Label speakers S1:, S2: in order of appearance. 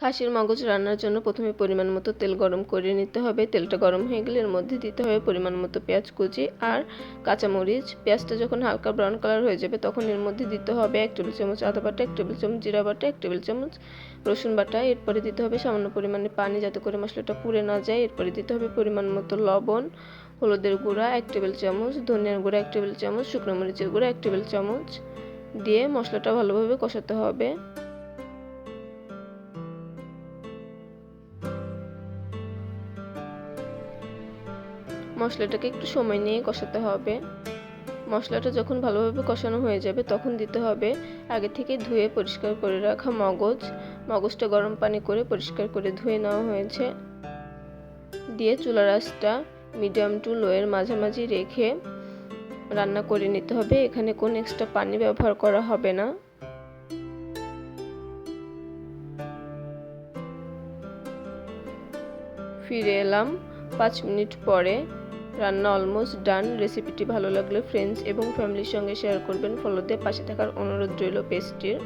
S1: খাসির মগজ রান্নার জন্য প্রথমে পরিমাণ মতো তেল গরম করে নিতে হবে। তেলটা গরম হয়ে গেলে এর মধ্যে দিতে হবে পরিমাণ মতো পেঁয়াজ কুচি আর কাঁচামরিচ। পেঁয়াজটা যখন হালকা ব্রাউন কালার হয়ে যাবে, তখন এর মধ্যে দিতে হবে এক টেবিল চামচ আদা বাটা, এক টেবিল চামচ জিরা বাটা, এক টেবিল চামচ রসুন বাটা। এরপরে দিতে হবে সামান্য পরিমাণে পানি যাতে করে মশলাটা পুড়ে না যায়। এরপরে দিতে হবে পরিমাণ মতো লবণ, হলুদের গুঁড়া, এক টেবিল চামচ ধনিয়ার গুঁড়া, এক টেবিল চামচ শুকনো মরিচের গুঁড়া, এক টেবিল চামচ দিয়ে মশলাটা ভালোভাবে কষাতে হবে। মশলাটাকে একটু সময় নিয়ে কষাতে হবে। মশলাটা যখন ভালোভাবে কষানো হয়ে যাবে, তখন দিতে হবে আগে থেকে ধুয়ে পরিষ্কার করে রাখা মগজ। মগজটা গরম পানি করে পরিষ্কার করে ধুয়ে নেওয়া হয়েছে। দিয়ে চুলার আঁচটা মিডিয়াম টু লোয়ের মাঝামাঝি রেখে রান্না করে নিতে হবে। এখানে কোনো এক্সট্রা পানি ব্যবহার করা হবে না। ফিরে এলাম পাঁচ মিনিট পরে। রান্না অলমোস্ট ডান রেসিপিটি ভালো লাগলে ফ্রেন্ডস এবং ফ্যামিলির সঙ্গে শেয়ার করবেন। ফলোতে পাশে থাকার অনুরোধ রইল পেস্টটির